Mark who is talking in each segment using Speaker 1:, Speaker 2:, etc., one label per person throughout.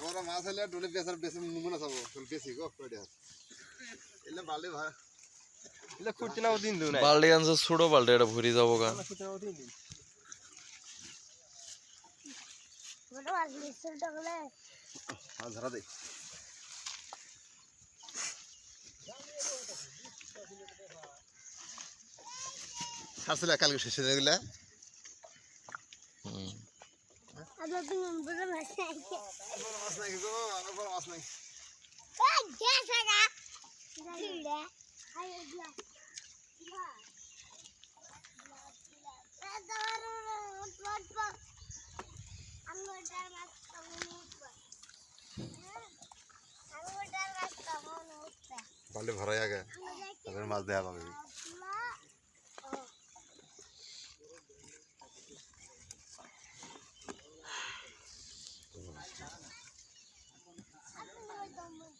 Speaker 1: বড় মাছ হলে ডলে বেচার বেশি মুমনা চাবো বেশি গো কই দেয়া এলে বালে ভাই।
Speaker 2: এলে খুঁটি নাও দিন দিও না
Speaker 3: বাল্টি আনছে ছোট বাল্টি এটা ভরি যাব গা।
Speaker 2: খুঁটি নাও দিন দিন।
Speaker 4: বড় মাছ মিশ্রটা হলে
Speaker 1: মাছ ধরা দে। ছাড়ছিল কালকে শেষ হয়ে
Speaker 4: আমরা তুমি বড় মাছ খাই
Speaker 1: বড় মাছ নাই গো আমার বড় মাছ নাই।
Speaker 4: এই গেছে গা ছিড়ে দিয়া
Speaker 1: বালে ভরাই আগে তাদের মাছ দেয়া পাবে।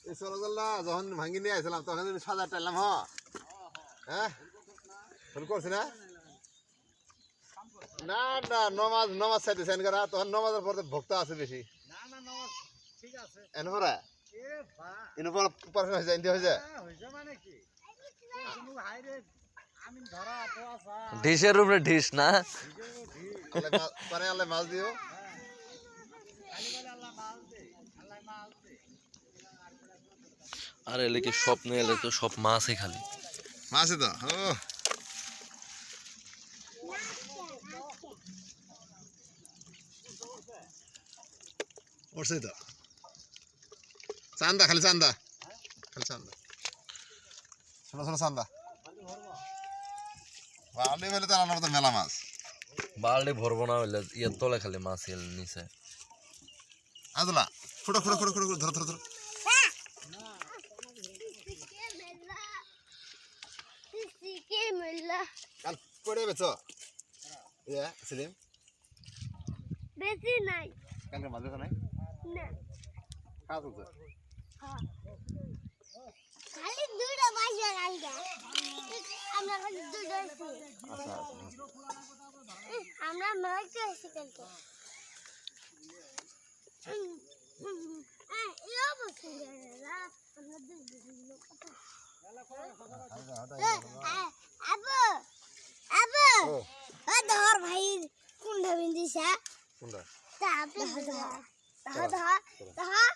Speaker 1: এই চলে গেল না যখন ভাঙ্গি নিয়ে আসলাম তখন তুমি সাজা টাইলাম হ। হ্যাঁ? ফোন করছি না? না না নমাজ নমাজ সাইডে সাইন করা তখন নমাজের পরে ভক্ত আছে বেশি।
Speaker 5: না না না ঠিক আছে।
Speaker 1: এনে পরে?
Speaker 5: এ বা।
Speaker 1: এনে পরে পারফেক্ট
Speaker 5: হ্যাঁ, মানে আমি ধরা তো আসা
Speaker 3: ডিশের উপরে ডিশ না?
Speaker 1: পরে আল্লাহ মাছ দিও
Speaker 5: খালি বলে আল্লাহ মাল দে আল্লাহ মাল দে
Speaker 3: আর এলে কি স্বপ্ন এলে তো সব মাছই খালি।
Speaker 1: মাছে তো ও। উঠছে তো। চান্দা খালি চান্দা। খালি চান্দা। শোনো শোনো চান্দা। বালি বলে তো মতো মেলা মাছ।
Speaker 3: বাল্টি ভরবো না হইলে ইয়ের তলে খালি মাছ এল নিচে।
Speaker 1: আদুলা ফুটো ফুটো ফুটো ফুটো ধরো ধরো ধরো
Speaker 4: সিকে মেলা
Speaker 1: কাল পড়ে বেছো ইয়া সেলিম
Speaker 4: বেশি নাই।
Speaker 1: কালকে মাছ বেছো নাই?
Speaker 4: না।
Speaker 1: কাজ হচ্ছে
Speaker 4: খালি দুটো বাজে কালকে। আমরা খালি দুটো আছি।
Speaker 1: আচ্ছা
Speaker 4: আমরা মেলাতে আছি কালকে উম, উম, আহ, এই অবস্থা না আমরা দুটো লোক আবু আবু
Speaker 1: ও
Speaker 4: ও ধর ভাই কোনটা বিন্দিসা
Speaker 1: কোনটা
Speaker 4: তা আপনি ধর ধর ধর